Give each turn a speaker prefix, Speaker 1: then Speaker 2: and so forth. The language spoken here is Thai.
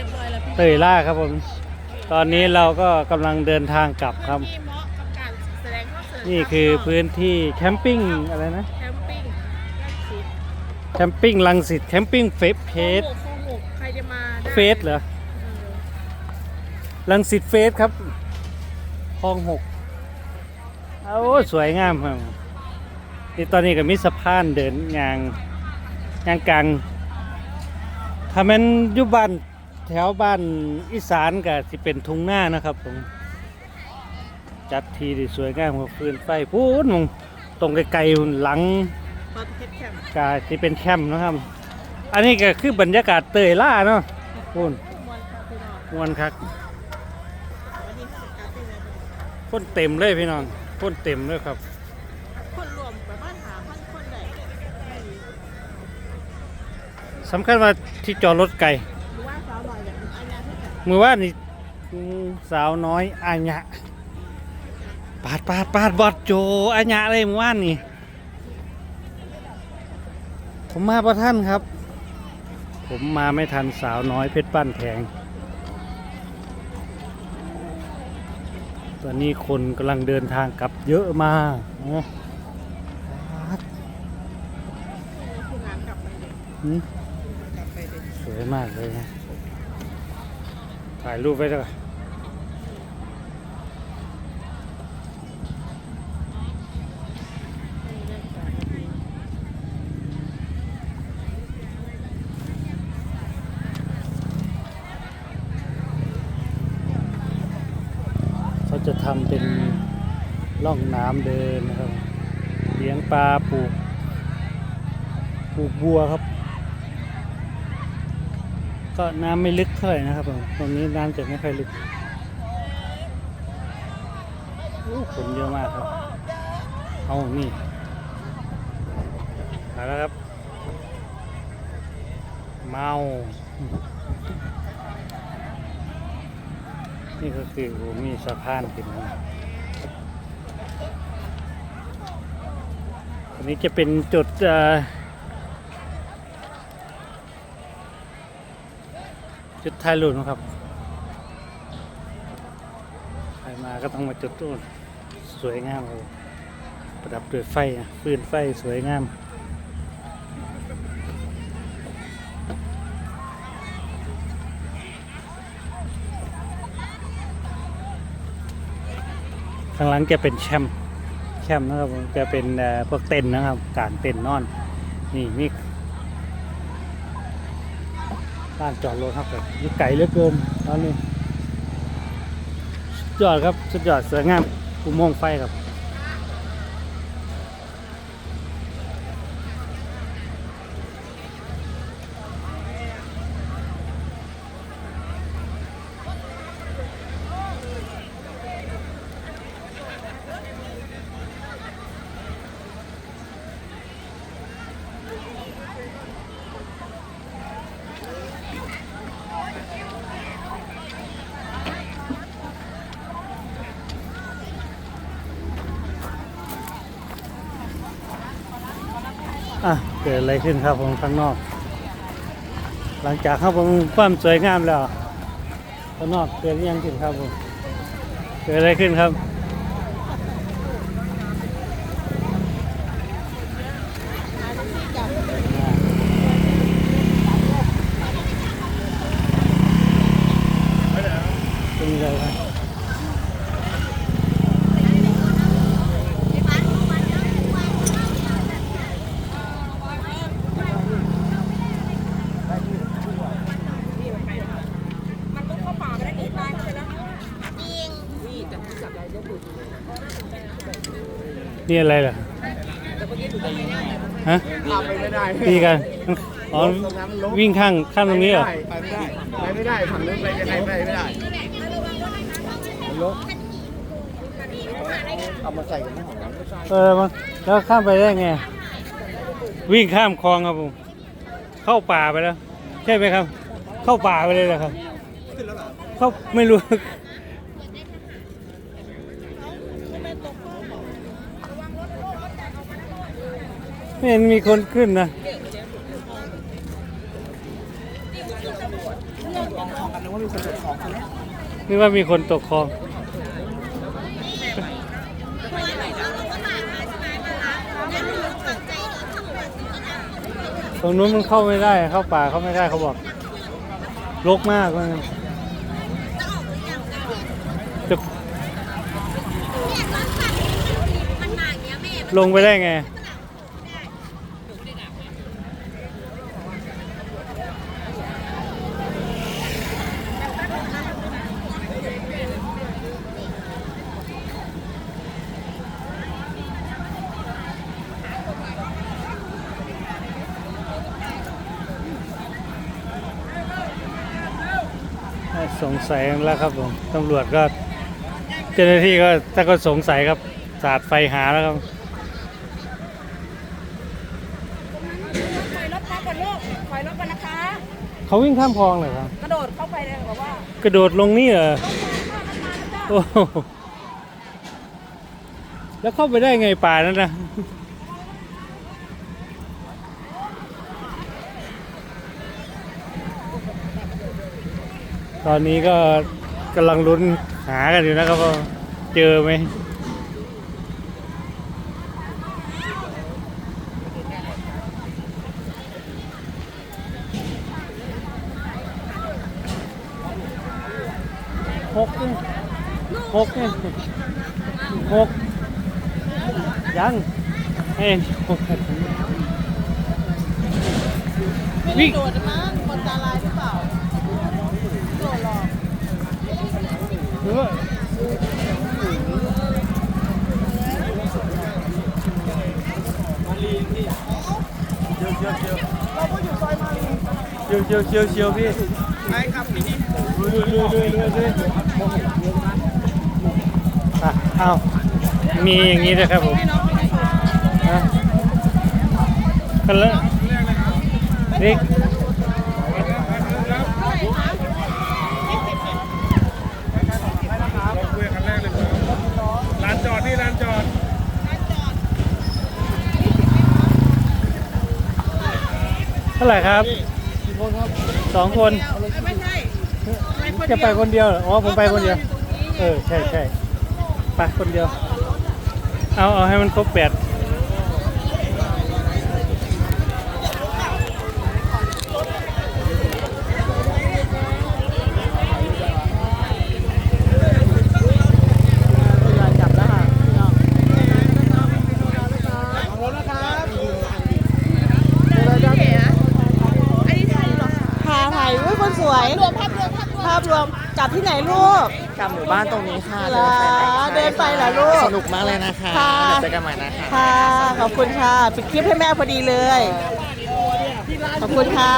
Speaker 1: รียบร้อยแล้วพี่
Speaker 2: เตยล่าครับผม ตอนนี้เราก็กำลังเดินทางกลับครับ
Speaker 1: ที่เหมาะกับการแสดงคอนเสิร์ต
Speaker 2: นี่คือพื้นที่แคมปิ้งอะไรนะ
Speaker 1: แคมปิ้งนั่นสิ
Speaker 2: แคมปิ้งลังสิตแคมปิ้งเฟสเพส
Speaker 1: โอ้โหโอ้โหใครจะมาได้
Speaker 2: เฟสเหรอ
Speaker 1: เออ
Speaker 2: ลังสิตเฟสครับคลองหกเอาสวยงามครับนี่ตอนนี้ก็มีสะพานเดินยางยางกลางถ้ามันอยู่บ้าน แถวบ้านอีสานก็สิเป็นทุ่งหน้านะครับผมจัดทีที่สวยงามกับฟืนไฟพูดมองตรงไกลๆหลัง
Speaker 1: ปาร์ตี้แคมป์
Speaker 2: กาที่เป็นแคมป์นะครับ อันนี้ก็คือบรรยากาศเตยล่าเนาะพูน
Speaker 1: มวนครับพี่น้อง
Speaker 2: มวนคัก
Speaker 1: วันนี้สกัดที่ไหนบ้าง
Speaker 2: พ่นเต็มเลยพี่น้องพ่นเต็มเลยครับ
Speaker 1: คนรวมประมาณหาพันคนได้
Speaker 2: สำคัญว่าที่จอดรถไกล มือว่านี่สาวน้อยอาญะปาดปาดปาดบอดโจอาญะเลยมือว่านนี่ ผมมาประท่านครับ ผมมาไม่ทันสาวน้อยเพชรปั้นแทงตอนนี้คนกำลังเดินทางกลับเยอะมากนะสวยมากเลยนะ ถ่ายรูปไว้ด้วยเขาจะทำเป็นร่องน้ำเดินนะครับ เลี้ยงปลาปลูกปลูกบัวครับ ก็น้ำไม่ลึกเท่าไหร่นะครับผมตรงนี้น้ำจะไม่ค่อยลึกโอ้คนเยอะมากครับ เอานี่มาแล้วครับ เมา นี่ก็คือโอมีสะพานขึ้นมาอันนี้จะเป็นจุดอ่อ จุดถ่ายรูปนะครับใครมาก็ต้องมาจุดตู้นสวยงามเลยประดับด้วยไฟนะฟืนไฟสวยงามข้างหลังจะเป็นแชมป์แชมป์นะครับจะเป็นพวกเต็นนะครับการเต็นนอน นี่มี บ้านจอดรถครับแบบยุ่ไกลเหลือเกินตอนนี้ สุดยอดครับ สุดยอดสวยงามอุโมงค์ไฟครับ อะเกิดอะไรขึ้นครับผมข้างนอก หลังจากครับผมความสวยงามแล้วข้างนอกเกิดยังขึ้นครับผมเกิดอะไรขึ้นครับ เป็นไงครับ
Speaker 1: มันต้องเข้าป่าไปได้อีกไลน์เข้าไปแล้วจริงนี่แต่ที่จับได้ยกมือ
Speaker 2: นี่อะไรล่ะฮะ
Speaker 3: ทำไปไม่ได้
Speaker 2: ตีกันอ๋อวิ่งข้างข้ามตรงนี้เหรอ
Speaker 3: ไปไม่ได้ไปไม่ได้ฝั่งนู้นไปยังไงไปไม่ได้เอามาใส่กันไม่หอม
Speaker 2: เออมันแล้วข้ามไปได้ไง วิ่งข้ามคลองครับผมเข้าป่าไปแล้ว ใช่ไหมครับ เข้าป่าไปเลยเหรอครับ เข้าไม่รู้ ไม่เห็นมีคนขึ้นนะ
Speaker 1: เรื่องของ
Speaker 4: กันนึกว่ามีคนตกของคนนี้
Speaker 2: นึกว่ามีคนตกคลองตรงนู้นมันเข้าไม่ได้เข้าป่าเข้าไม่ได้เขาบอกรกมากเลยจะลงไปได้ไง สงสัยกันแล้วครับผมตำรวจก็เจ้าหน้าที่ก็ถ้าก็สงสัยครับสาดไฟหาแล้วครับ
Speaker 5: ถอยรถมาก่อนลูกถอยรถก่อนนะคะ
Speaker 2: เขาวิ่งข้ามคลองเลยครับ
Speaker 5: กระโดดเข้าไปเลยบอกว่า
Speaker 2: กระโดดลงนี่เหรอโอ้โหแล้วเข้าไปได้ไงป่านั้นนะ ตอนนี้ก็กำลังลุ้นหากันอยู่นะครับว่าเจอไหมหกนี่หกนี่หกยังเอ้ยหกวิ่ง
Speaker 5: โดดมั้งคนตาลายหรือเปล่าโดดหรอก
Speaker 2: หรือว่า เชียวเชียวเชียวเชียวพี่
Speaker 4: ใช่ครับพี่
Speaker 2: ดูดูดูดูดูดูอะเอามีอย่างนี้ด้วยครับผมนะกันแล้วนี่
Speaker 4: คุยกันแรกเลยร้านจอดนี่ร้านจอด
Speaker 2: เท่า ไหร่ครับสองคน
Speaker 5: ไม่ใช่
Speaker 2: จะไปคนเดียวเหรออ๋อผมไปคนเดียว เออใช่ใช่ไปคนเดียว เอาเอาให้มันครบแปด
Speaker 5: อันนี้ถ่ายหรอ
Speaker 1: ถ่ายถ่ายอุ้ยคนสวย
Speaker 5: รวมภาพรวมภาพรวม
Speaker 1: ภาพรวมกลับ ที่ไหนลูก
Speaker 6: กลับหมู่บ้านตรงนี้ค่ะ
Speaker 1: เหรอเดินไปเหรอลูก
Speaker 6: สนุกมากเลยนะคะ
Speaker 1: ค่ะ
Speaker 6: เดี๋ยวเจอกันใหม่นะคะ
Speaker 1: ค่ะ ขอบคุณค่ะ ปิดคลิปให้แม่พอดีเลย ขอบคุณค่ะ